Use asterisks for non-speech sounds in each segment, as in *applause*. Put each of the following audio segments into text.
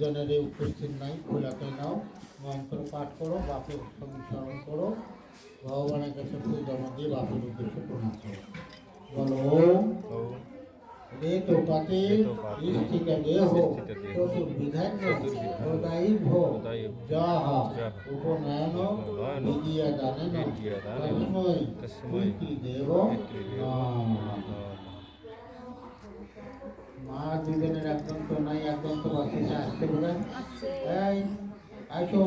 দুজনের উপস্থিত নাই খোলাতে নাও মন্ত্র পাঠ করো বাপের সংস্মরণ করো ভগবানের কাছে জমা দিয়ে বাপের উদ্দেশ্যে প্রণাম করো। বলো রে তোপাতে রেতোপাতে স্থিত দেহ চতুর্বিধান চতুর্বিধান হৃদয় ভো হৃদয়ে যাহ উপনয়ন বিদ্যা দানেন তস্মৈ পিতৃদেব নমঃ মা দুজনের একদম তো নাই, একদম তো বাসিসে আসছে বলে। এই, আসো।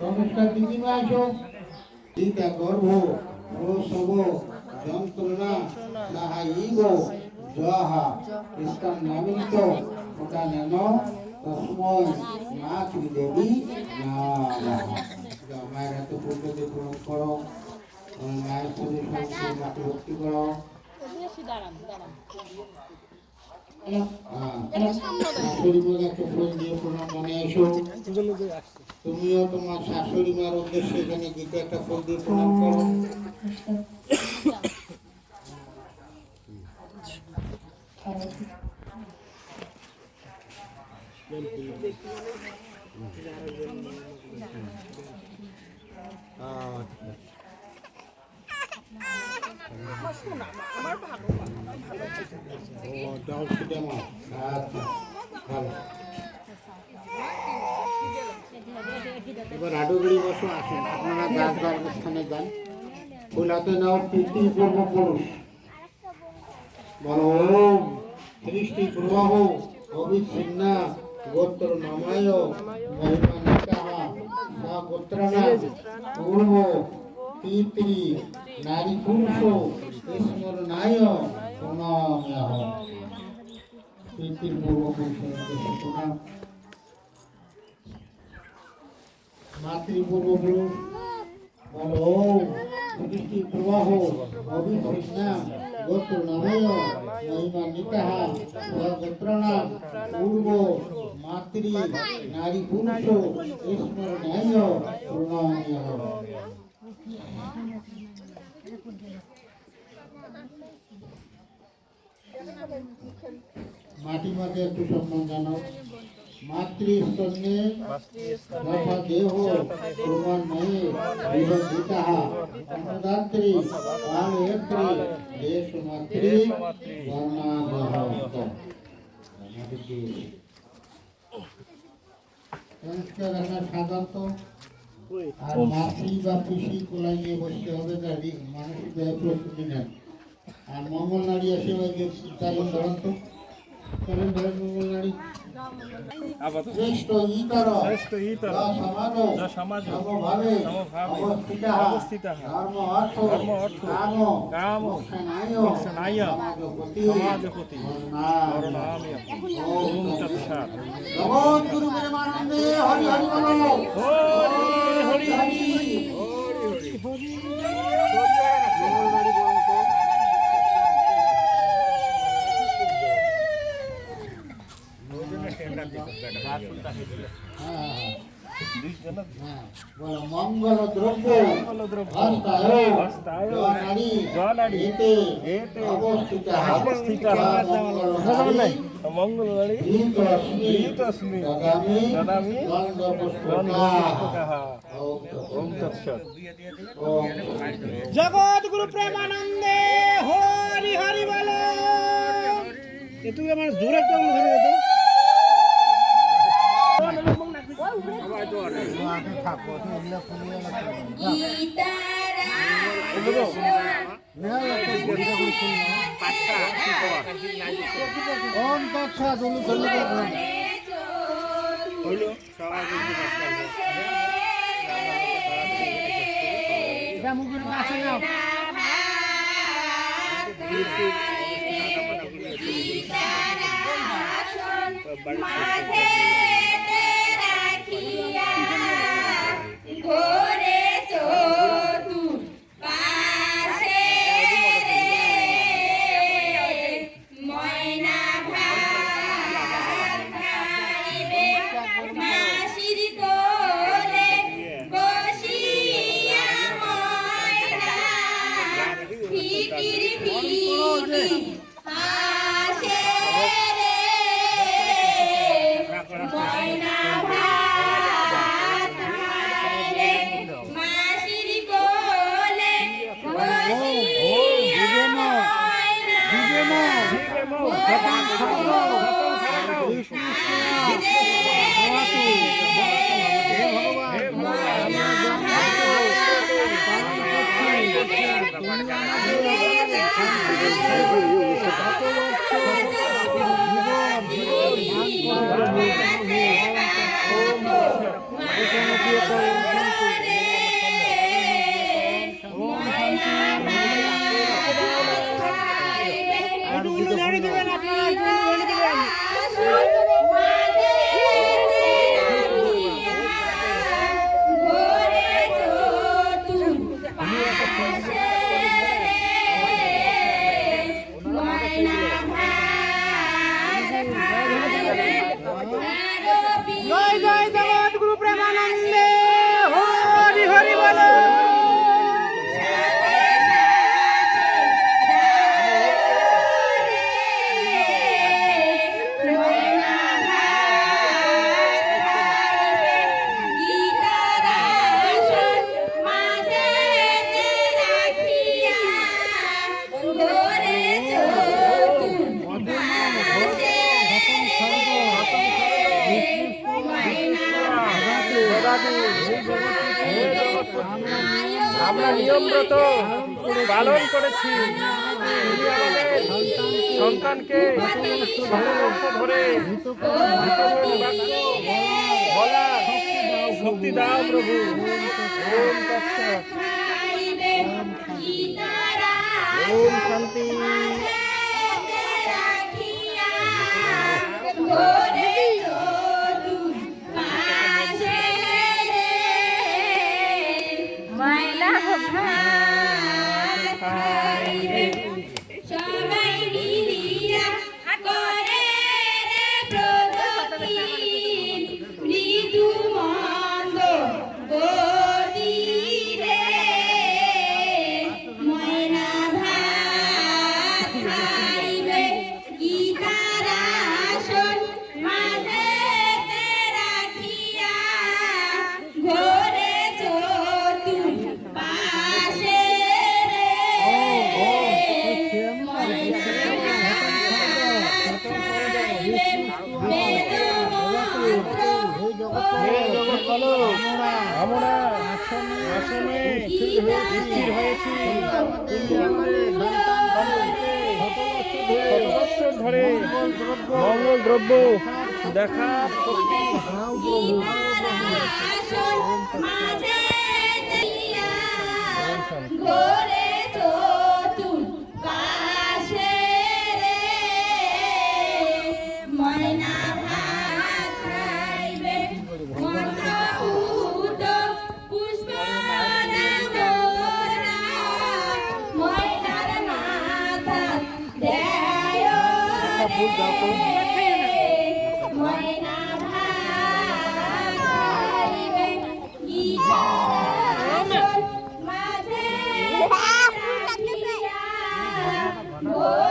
নমস্কার, দিদিমা, আসো। দিদা গর্ভ প্রসব যন্ত্রণা সাহায্য যাহা ইস্তান নামিত, ওটা নেন তসময় মা ত্রিদেবী নমঃ মায়ের দিয়ে প্রণাম করো মায়ের মাকে ভক্তি করো। দাঁড়ান দাঁড়ান। মনে এসো তুমিও তোমার শাশুড়ি মার উদ্দেশ্যে এখানে গীতে একটা ফোন দিয়ে প্রণাম করো। আচ্ছা এবার আডুগুড়ি বসো, আসুন। আপনারা যার যার স্থানে যান। ফুলাতে নাও প্রীতি পূর্বপুরুষ বলো সৃষ্টি প্রবাহ অবিচ্ছিন্না গোত্র নামায়, মহিমা নিকাহা সা গোত্রাণা পূর্ব পিতৃ নারী পুরুষ স্মরণায় প্রণাম্যহ পিতৃ পূর্বপুরুষের প্রণাম মাতৃপূর্বপুরুষ বলো সৃষ্টি প্রবাহ অভিষিন্না গোত্র নাময় মহিমা নিকাহা গোত্রণাম পূর্ব, মাতৃ নারী পুরুষ স্মরণায় প্রণাম্য মাটি মাকে একটু সম্মান জানাও। মাতৃস্তন্যে তথা দেহ রাখা সাধারণত, আর মাতৃ বা পিসি কোলাই নিয়ে বসতে হবে, তার মানসিক প্রস্তুতি নেন। আর মঙ্গল নারী আসে ওই যে চালন ধরন তো। চালন ধরেন মঙ্গল নারী শ্রেষ্ঠ ইতর শ্রেষ্ঠ ইতর। যা সমাজ সমাজ সমভাবে সমভাবে অবস্থিতः অবস্থিতः। ধর্ম অর্থ ধর্ম অর্থ কাম কাম মোক্ষণায় মোক্ষণায় সমাজপতি সমাজপতি ওম ওম জগৎগুরু প্রেমানন্দে হরি হরি বলো। হরি হরি মঙ্গলবাড়ি বরং তো। হ্যাঁ, হ্যাঁ, হ্যাঁ। বলো, মঙ্গল দ্রব্য হস্তায় হস্তায় জনাড়ি জনাড়ি এতে এতে অবস্থিতः অবস্থিতः মঙ্গলনাড়ি মঙ্গল বাড়ি ধৃতস্মি ধৃতস্মি দদামি দদামি গন্ধপুষ্পকাः। ওম তৎসৎ ওম জগৎগুরু প্রেমানন্দে হরি হরি বল তুই আমার জোরে একটা ধরে মুখের কাছে নাও ঘরে Amen. Thank you. प्रभु ओम স্থির হয়েছি। ধরে মঙ্গল দ্রব্য। দেখা Lord.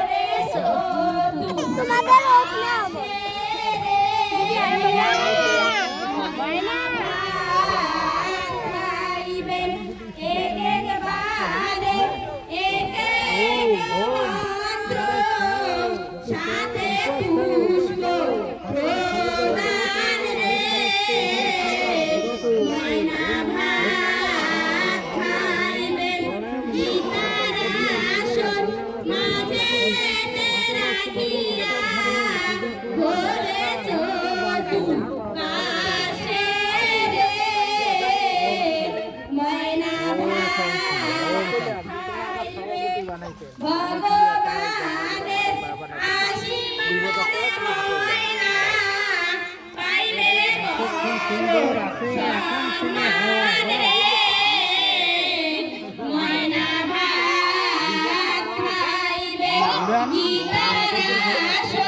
Yeah,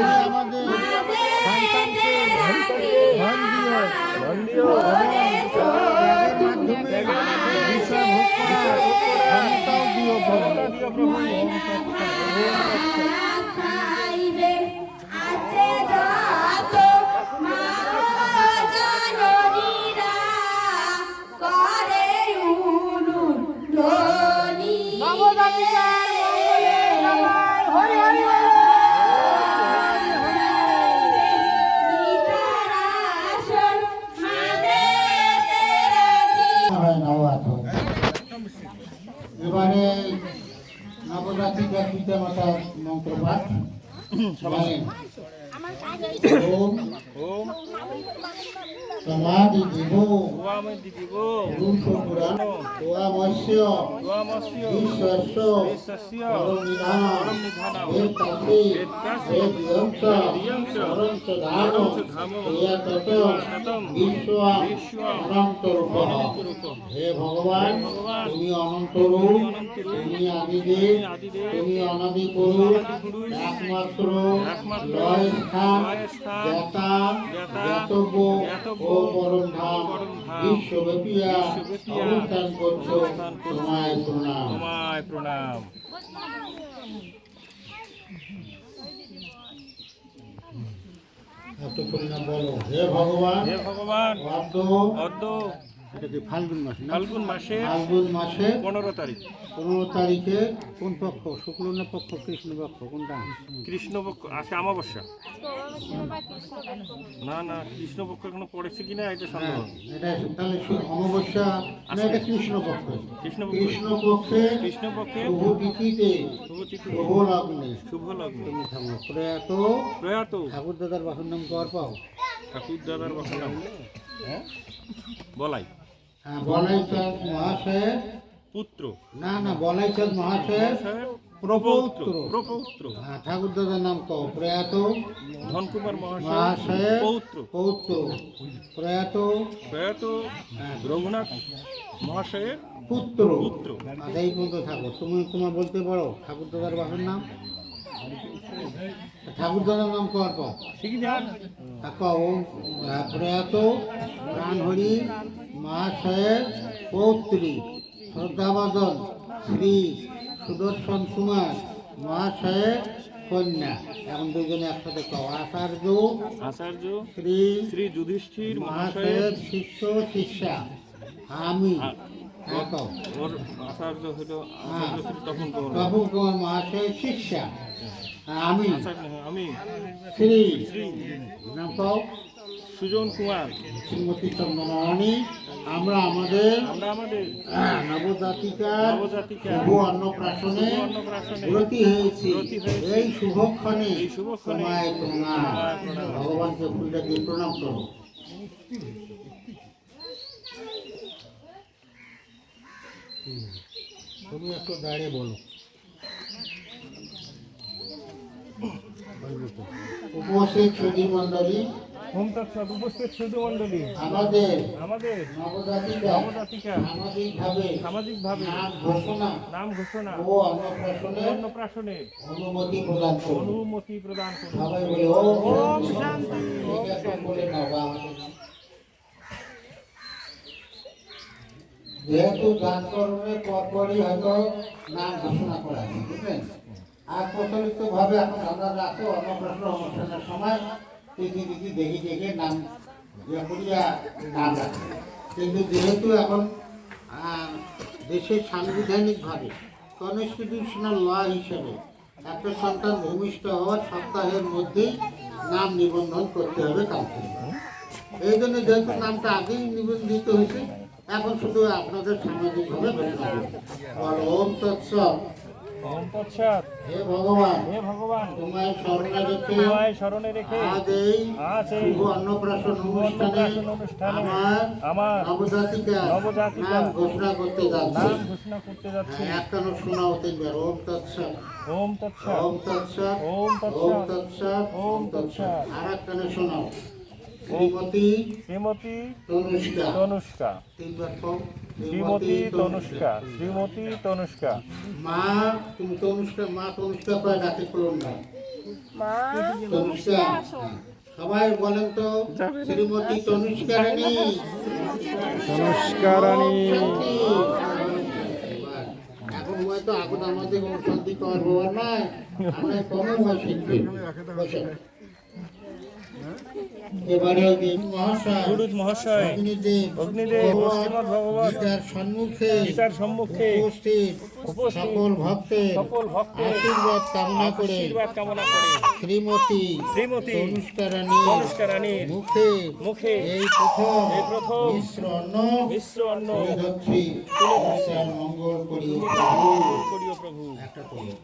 তুমি আমাদের সন্তানকে ধন দিও ধন দিও মাধ্যমে বিষয় ভোগ করার ক্ষমতাও দিও প্রভু আমার সমাধি দিব পুরুষ হে ভগবান তুমি অনন্ত তুমি আদিদেব। তুমি অনাদি করু একমাত্র লয় স্থান জ্ঞাতা। জ্ঞাতব্য। ও ও পরম ধাম বিশ্বব্যাপিয়া বিশ্বব্যাপিয়া অবস্থান করছ। তোমায় প্রণাম। তোমায় প্রণাম। বলো। হে ভগবান হে ভগবান অদ্য কি ফাল্গুন মাস ফাল্গুন মাসে ফাল্গুন মাসে পনেরো তারিখ। পনেরো তারিখে কোন পক্ষ? শুক্ল না পক্ষ কৃষ্ণ পক্ষ কোনটা? কৃষ্ণপক্ষ আছে অমাবস্যা। না না কৃষ্ণপক্ষ এখনও পড়েছে কিনা এটা সন্দেহ। হ্যাঁ, এটা তাহলে অমাবস্যা না এটা কৃষ্ণ পক্ষ কৃষ্ণ পক্ষে শুভ তিথিতে শুভ তিথি শুভ লগ্নে। তুমি থামো। প্রয়াত। প্রয়াত। ঠাকুর দাদার বাসন নাম কর পাও। ঠাকুর দাদার বাসা নাম বলাই। হ্যাঁ মহাশয়ের পুত্র। না না মহাশয়ের প্রপৌত্র। হ্যাঁ ঠাকুর দাদার নাম প্রয়াত ধনকুমার মহাশয়ের পৌত্র। পৌত্র। প্রয়াত প্রয়াত হ্যাঁ, রঘুনাথ মহাশয়ের পুত্র। পুত্র। আচ্ছা এই পর্যন্ত থাকো। তুমি তোমার বলতে পারো ঠাকুর দাদার বাসন নাম? ঠাকুর দাদার নাম কর প্রয়াত প্রাণহরি মহাশয়ের পৌত্রী শ্রদ্ধাবাদন শ্রী সুদর্শন কুমার মা মহাশয়ের কন্যা। এখন দুজনে একসাথে কও। আচার্য আচার্য শ্রী শ্রী যুধিষ্ঠির মহাশয়ের শিষ্য শিষ্যা। আমি। ওর আচার্য হলো তপন কুমার তপন কুমার মহাশয়ের শিষ্যা। আমি। হ্যাঁ, আমি। শ্রী নাম সুজন কুমার। শ্রীমতী চন্দ্রমণি আমরা আমাদের আমরা আমাদের নবজাতিকা নবজাতিকা শুভ অন্নপ্রাশনে ব্রতী হয়েছি। এই শুভক্ষণে প্রণাম। ভগবানকে ফুলটা দিয়ে প্রণাম করো। তুমি একটু দাঁড়িয়ে বলো। উপস্থিত সুধী মন্ডলী উপস্থিত সুধু মণ্ডলী। আমাদের আমাদের নবজাতিকা সামাজিকভাবে সামাজিকভাবে নাম ঘোষণা নাম ঘোষণা ও অন্নপ্রাশনে অনুমতি প্রদান করুন। অনুমতি প্রদান করুন। সবাই বলে ওম শান্তি। বলে নাও বা আমাকে নাও। যেহেতু পরপরই হয়তো নাম ঘোষণা করা আছে, বুঝলেন আর প্রচলিত ভাবে এখন আমরা রাখো অন্নপ্রাশন অনুষ্ঠানের সময় তিথি তিথি দেখে দেখে নাম ইয়ে করিয়া নাম রাখে কিন্তু যেহেতু এখন দেশের সাংবিধানিকভাবে কনস্টিটিউশনাল ল হিসেবে একটা সন্তান ভূমিষ্ঠ হওয়ার সপ্তাহের মধ্যেই নাম নিবন্ধন করতে হবে কাউকে এই জন্য যেহেতু নামটা আগেই নিবন্ধিত হয়েছে এখন শুধু আপনাদের সামাজিকভাবে করুন বলো ওম তৎসব ওম হে ভগবান। হে ভগবান। তোমায় স্মরণে রেখে তোমায় স্মরণে রেখে আজ এই আজ এই শুভ অন্নপ্রাশন অনুষ্ঠানে আমার আমার নবজাতিকা নবজাতিকা নাম ঘোষণা করতে যাচ্ছি। নাম ঘোষণা করতে যাচ্ছি। হ্যাঁ, শোনাও তিনবার। ওম তৎসব ওম ওম তৎসব ওম। ওম তৎসব ওম। আর একটানো শোনাও। শ্রীমতী শ্রীমতী তনুষ্কা। তনুষ্কা। তিনবার শ্রীমতী তনুষ্কা। শ্রীমতী তনুষ্কা। মা তুমি তনুষ্কা মা তনুষ্কা কয় ডাকে করুন না। তনুষ্কা। হ্যাঁ। সবাই বলেন তো শ্রীমতী তনুষ্কা রানী। তনুষ্কা রানী। এখন হয়তো এখন আমাদের হওয়ার নাই আমরা কমে হয় এবারে মহাশয় মহাশয় অগ্নিদেব গীতার সম্মুখে গীতার সম্মুখে উপস্থিত উপস্থিত সকল ভক্তের আশীর্বাদ কামনা করে কামনা করে। শ্রীমতী শ্রীমতী তনুষ্কা রানী মুখে মুখে এই প্রথম এই প্রথম মিশ্র অন্ন মিশ্র অন্ন তুলে মঙ্গল করিও করিও প্রভু। একটা করিও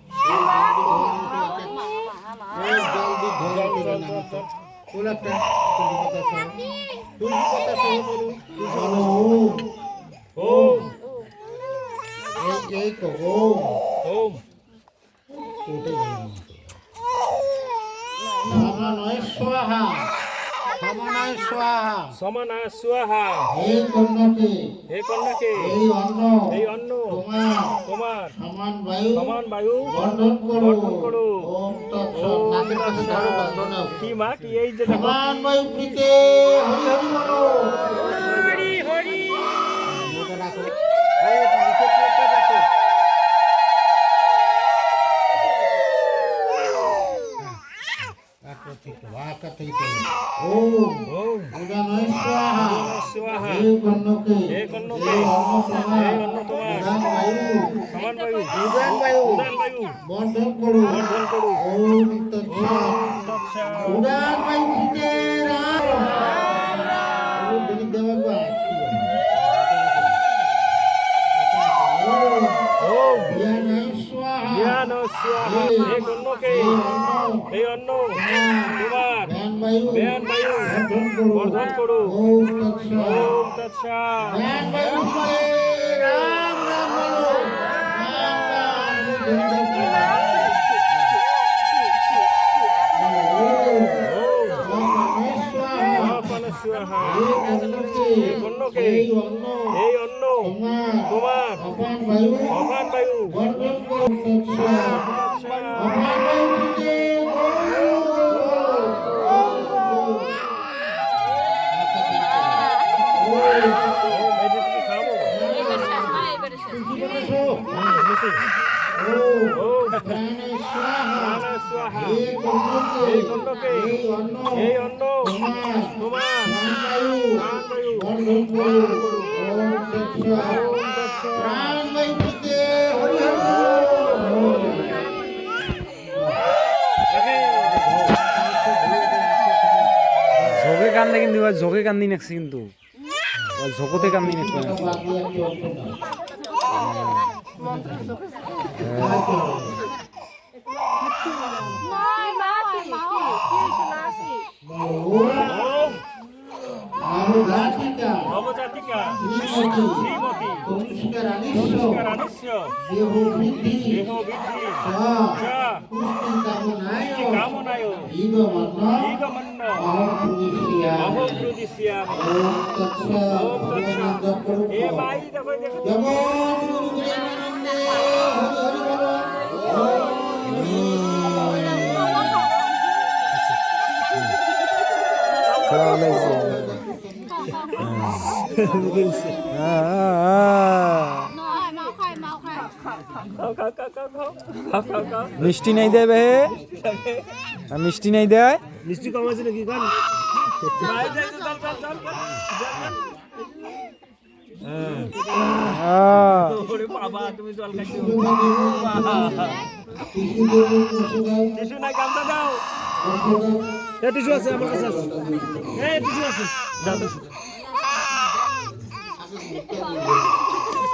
এই জলদি ধরে জল, তুলে জল, নাও তুলে একটা তুলসী পাতা সহ বলুন ওম এই নয় স্বাহা সমানায় স্বাহা। সমানা সুয়াহা হে কন্যাকে হে কন্যাকে এই অন্ন এই অন্ন তোমার তোমার সমান বায়ু সমান বায়ু বর্ধন করো। বর্ধন করো। ওম তৎসৎ। ওম নাকের ধরো বন্ধন কি মা কি এই যে সমান বায়ু প্রীতে হরি হরি বলো। হরি হরি। এই বন্ধন করো ওম তৎসৎ উড়ান বায়ু ফিটে রাম রাম দিদি দেবা ओम ज्ञान स्वाहा ज्ञान स्वाहा एक उन्नो के বেয়ান্ন তোমার বেয়ান বায়ু বর্ধন করো। ওম তৎসা। এই অন্ন তোমার। অপান বায়ু। অপান বায়ু। বর্ধন করো। অপান এই অন্ন। কান্দে কিন্তু ঝোঁকে কান্দি নাকছে কিন্তু। ঝোঁকতে কান্দি নাকছে। না আরো জাতিকা নবজাতিকা শ্রীমতী শ্রীমতী কনিষ্কার আনিশ্য দেহ বৃদ্ধি দেহ বৃদ্ধি পুষ্টি কামনায় কামনায় জীবমন্ন জীবমন্ন অহং প্রদিশিয়া অহং প্রদিশিয়া ওম তৎস ভগবান জপ করুন এ ভাই দেখো দেখো জগৎ গুরু প্রেমানন্দে হরি হরি বলো হরি *laughs* মিষ্টি নাই দেবে মিষ্টি নাই দেয় মিষ্টি কম আছে নাকি? হ্যাঁ। হ্যাঁ। হ্যাঁ। বাবা তুমি জল খাইছো। *laughs* *laughs* এ টিস্যু আছে আমার কাছে আছে এ টিস্যু আছে দাও টিস্যু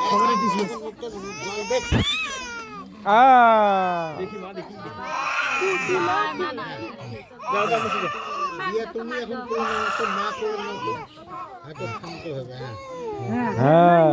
খবরের টিস্যু আ হ্যাঁ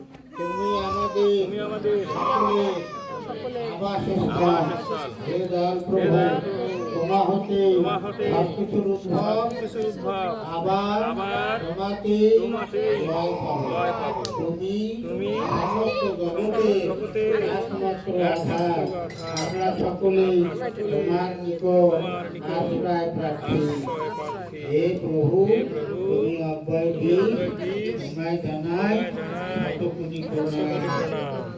তুমি আমাদের আমাদের সকলে আবাসস্থান হে দয়াল প্রভু। তোমা হতে হতে সবকিছুর উদ্ভব আবার তোমাতে লয় পাবো। তুমি সমস্ত জগতে একমাত্র আধার। আমরা সকলেই তোমার নিকট আশ্রয় প্রার্থী। হে প্রভু তুমি অব্যয় তোমায় জানাই শতকোটি প্রণাম।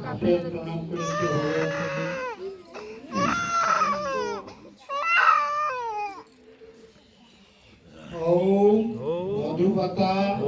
আসেন প্রণাম। Fatah.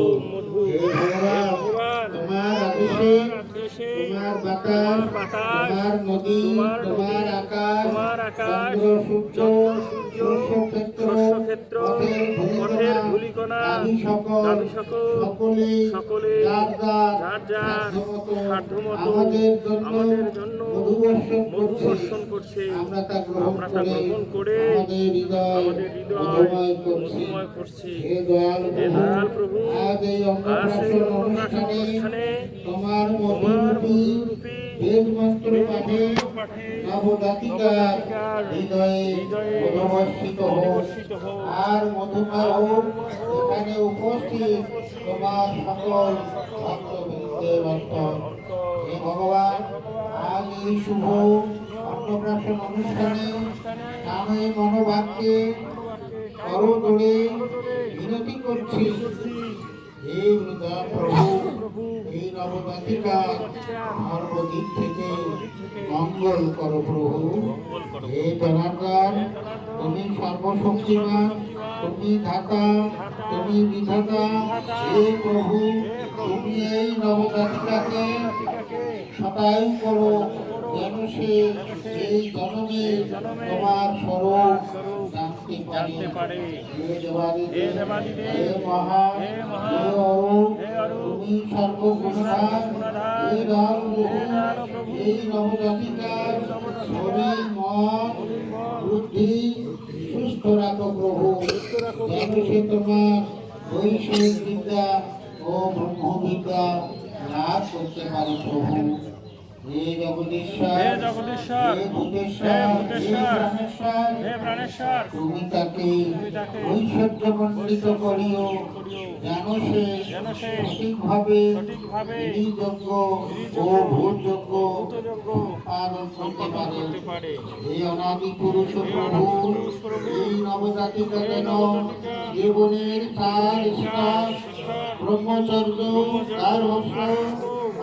হে ভগবান তোমার আদেশে তোমার বাতাস তোমার নদী তোমার আকাশ চন্দ্র সূর্য শস্যক্ষেত্র পথের ধূলিকণা আদি সকল সকলে যার যার সাধ্যমতো আমাদের জন্য মধুবর্ষণ করছে। আমরা তা গ্রহণ করে আমাদের হৃদয় মধুময় করছি। হে দয়াল প্রভু আজ এই অন্নপ্রাশন অনুষ্ঠানে তোমার মধুরূপী বেদ মন্ত্র পাঠে নবদাতিকা হৃদয়ে মধুবর্ষিত হোক। আর মধুময় হোক এখানে উপস্থিত তোমার সকল ভক্তবৃন্দের অন্তর। হে ভগবান, আজ এই শুভ অন্নপ্রাশন অনুষ্ঠানে নামে মনোবাক্যে করদোড়ে বিনতি করছি। প্রভু এই নবদাতিকা সর্বদিক থেকে মঙ্গল কর প্রভু। হে জনার্দন তুমি সর্বশক্তিমান তুমি ধাতা তুমি বিধাতা। হে প্রভু তুমি এই নবদাতিকাকে সদাই করো যেন সে এই জনমে তোমার স্বরূপ জানতে পারে। হে দেবাদিদেব হে মহা তুমি সর্বগুণার হে রাম প্রভু এই নবজাতিকার শরীর মন বুদ্ধি সুস্থ রাখো প্রভু যেন সে তোমার বৈষয়িক বিদ্যা ও ব্রহ্মবিদ্যা লাভ করতে পারে প্রভু হে জগদীশ্বর হে জগদীশ্বর, হে ভূতেশ্বর হে হে প্রাণেশ্বর হে প্রাণেশ্বর। তুমি তাকে তাকে ঐশ্বর্যমণ্ডিত করিও। যেন সে সঠিকভাবে নির্যোগ্য ও ভূতযোগ্য যোগ্য পালন করতে পারে। এই অনাদি পুরুষ প্রভু এই নবজাতিকা যেন জীবনের তার ব্রহ্মচর্য তার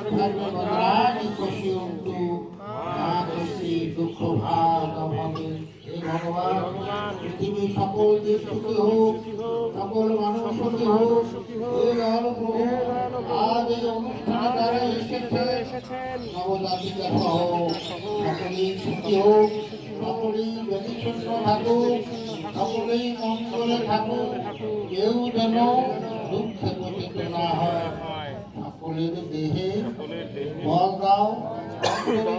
ভদ্রাণি পশ্যন্তু মা কষ্টি দুঃখ ভাগ হবে হে ভগবান পৃথিবীর সকল দেশ সুখী হোক সকল সকলেই মঙ্গলে থাকুক কেউ যেন দুঃখে পতিত না হয় সকলের দেহে বল দাও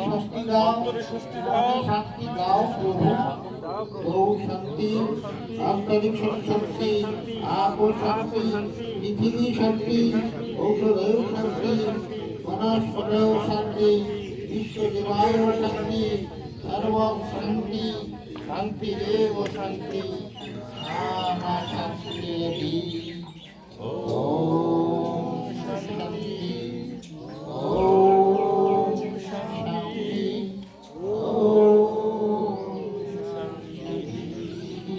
স্বস্তি দাও শান্তি দাও প্রভু। বহু শান্তি আন্তরিক শান্তি আপ শান্তি পৃথিবী শান্তি ঔষধেও শান্তি বনস্পতেও শান্তি বিশ্বদেবায় শান্তি সর্ব শান্তি শান্তি। দেব শান্তি শান্তি ও